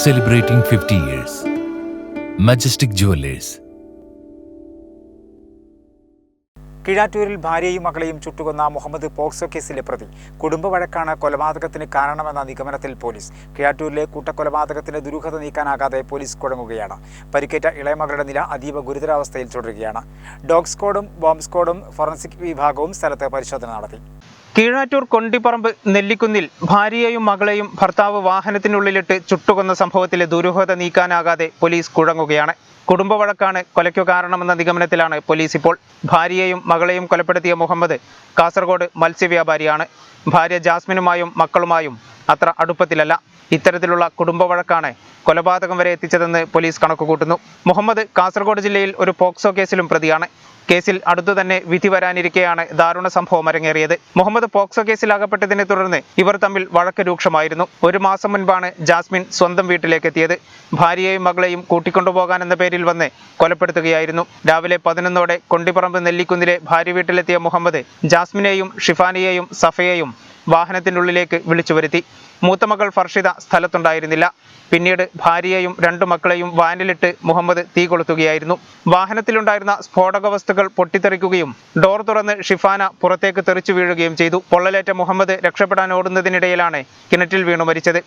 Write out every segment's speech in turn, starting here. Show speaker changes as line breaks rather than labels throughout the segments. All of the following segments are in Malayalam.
celebrating 50 years. Majestic Jewelers.
കീഴാറ്റൂരിൽ ഭാര്യയും മകളെയും ചുട്ടുകൊന്ന മുഹമ്മദ് പോക്സോ കേസിലെ പ്രതി കുടുംബ വഴക്കാണ് കൊലപാതകത്തിന് കാരണമെന്ന നിഗമനത്തിൽ പോലീസ് കീഴാറ്റൂരിലെ കൂട്ടക്കൊലപാതകത്തിന്റെ ദുരൂഹത നീക്കാനാകാതെ പോലീസ് കുഴങ്ങുകയാണ് പരിക്കേറ്റ ഇളയമകളുടെ നില അതീവ ഗുരുതരാവസ്ഥയിൽ തുടരുകയാണ് ഡോഗ് സ്ക്വാഡും ബോംബ് സ്ക്വാഡും ഫോറൻസിക് വിഭാഗവും സ്ഥലത്ത് പരിശോധന നടത്തി
കീഴാറ്റൂർ കൊണ്ടിപ്പറമ്പ് നെല്ലിക്കുന്നിൽ ഭാര്യയെയും മകളെയും ഭർത്താവ് വാഹനത്തിനുള്ളിലിട്ട് ചുട്ടുകൊന്ന സംഭവത്തിലെ ദുരൂഹത നീക്കാനാകാതെ പോലീസ് കുഴങ്ങുകയാണ്. കുടുംബ വഴക്കാണ് കൊലയ്ക്കു കാരണമെന്ന നിഗമനത്തിലാണ് പോലീസ് ഇപ്പോൾ. ഭാര്യയെയും മകളെയും കൊലപ്പെടുത്തിയ മുഹമ്മദ് കാസർഗോഡ് മത്സ്യവ്യാപാരിയാണ്. ഭാര്യ ജാസ്മിനുമായും മക്കളുമായും അത്ര അടുപ്പത്തിലല്ല. ഇത്തരത്തിലുള്ള കുടുംബ വഴക്കാണ് കൊലപാതകം വരെ എത്തിച്ചതെന്ന് പോലീസ് കണക്കുകൂട്ടുന്നു. മുഹമ്മദ് കാസർഗോഡ് ജില്ലയിൽ ഒരു പോക്സോ കേസിലും പ്രതിയാണ്. കേസിൽ അടുത്തു തന്നെ വിധി വരാനിരിക്കെയാണ് ദാരുണ സംഭവം അരങ്ങേറിയത്. മുഹമ്മദ് പോക്സോ കേസിൽ അകപ്പെട്ടതിനെ തുടർന്ന് ഇവർ തമ്മിൽ വഴക്ക് രൂക്ഷമായിരുന്നു. ഒരു മാസം മുൻപാണ് ജാസ്മിൻ സ്വന്തം വീട്ടിലേക്ക് എത്തിയത്. ഭാര്യയെയും മകളെയും കൂട്ടിക്കൊണ്ടുപോകാൻ എന്ന പേരിൽ വന്ന് കൊലപ്പെടുത്തുകയായിരുന്നു. രാവിലെ പതിനൊന്നോടെ കൊണ്ടിപ്പറമ്പ് നെല്ലിക്കുന്നിലെ ഭാര്യ വീട്ടിലെത്തിയ മുഹമ്മദ് ജാസ്മിനെയും ഷിഫാനിയെയും സഫയെയും വാഹനത്തിനുള്ളിലേക്ക് വിളിച്ചു വരുത്തി മൂത്ത മകൾ ഫർഷിത സ്ഥലത്തുണ്ടായിരുന്നില്ല. പിന്നീട് ഭാര്യയെയും രണ്ടു മക്കളെയും വാനിലിട്ട് മുഹമ്മദ് തീ കൊളുത്തുകയായിരുന്നു. വാഹനത്തിലുണ്ടായിരുന്ന സ്ഫോടക വസ്തുക്കൾ പൊട്ടിത്തെറിക്കുകയും ഡോർ തുറന്ന് ഷിഫാന പുറത്തേക്ക് തെറിച്ചു വീഴുകയും ചെയ്തു. പൊള്ളലേറ്റ മുഹമ്മദ് രക്ഷപ്പെടാൻ ഓടുന്നതിനിടയിലാണ് കിണറ്റിൽ വീണു മരിച്ചത്.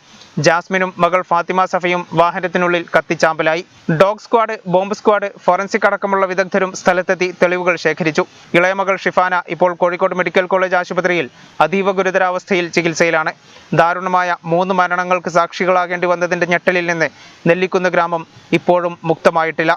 ജാസ്മിനും മകൾ ഫാത്തിമ സഫയും വാഹനത്തിനുള്ളിൽ കത്തിച്ചാമ്പലായി. Dog squad bomb squad forensic അടക്കമുള്ള വിദഗ്ധരും സ്ഥലത്തെത്തി തെളിവുകൾ ശേഖരിച്ചു. ഇളയമകൾ ഷിഫാന ഇപ്പോൾ കോഴിക്കോട് മെഡിക്കൽ കോളേജ് ആശുപത്രിയിൽ അതീവ ഗുരുതരാവസ്ഥയിൽ ചികിത്സയിലാണ്. ദാരുണമായ മൂന്ന് മരണങ്ങൾക്ക് സാക്ഷികളാകേണ്ടി വന്നതിന്റെ ഞെട്ടലിൽ നിന്ന് നെല്ലിക്കുന്ന് ഗ്രാമം ഇപ്പോഴും മുക്തമായിട്ടില്ല.